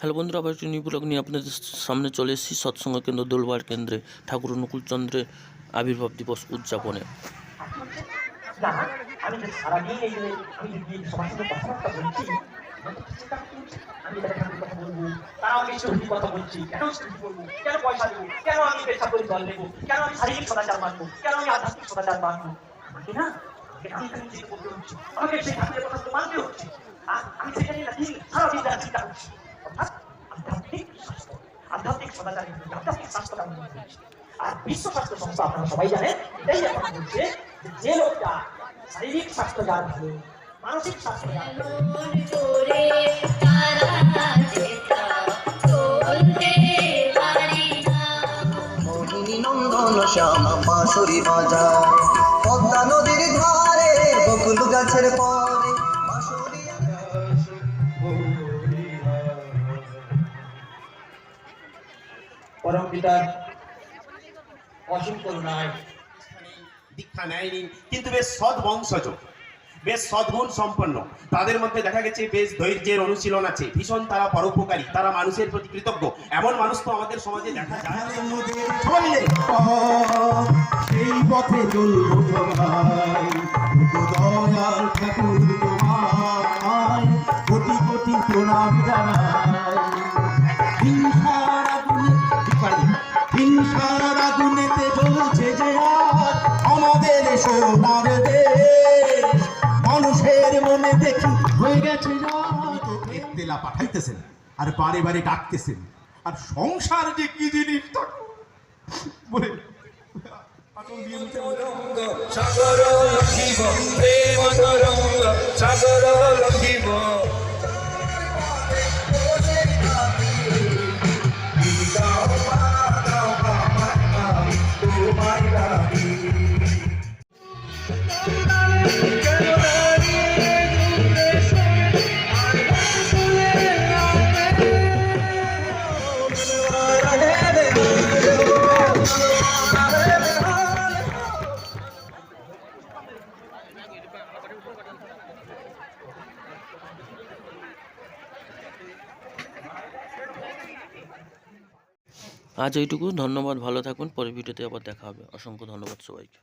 Hello বন্ধুরা, আবার একটি ব্লগ নিয়ে আপনাদের সামনে চলে এসেছি সৎসঙ্গ কেন্দ্র দোলবার কেন্দ্রে, ঠাকুর অনুকূলচন্দ্রের আবির্ভাব দিবস উদযাপনে। আমি সেখানে শারীরিক মানসিক মন শ্যামা বাঁশুরি বাজার পদ্মা নদীর ধারে বকুল গাছের পরে পরম পিতার অসীম করুণায় দীক্ষা নেয়নি, কিন্তু বেশ সৎ বংশজ বেশ সদ্গুণ সম্পন্ন। তাদের মধ্যে দেখা গেছে বেশ ধৈর্যের অনুশীলন আছে। ভীষণ তারা পরোপকারী, তারা মানুষের প্রতি কৃতজ্ঞ। এমন মানুষ তো আমাদের সমাজে দেখা যায়। সোনার দেশ পাঠাইতেছেন আর বারে বারে ডাকতেছেন আর সংসার যে কি জিনিস বলে, সাগর লক্ষিব প্রেম সাগর লক্ষিব আজ ওইটুকু ধন্যবাদ ভালো থাকুন। পরের ভিডিওতে আবার দেখা হবে। অসংখ্য ধন্যবাদ সবাইকে।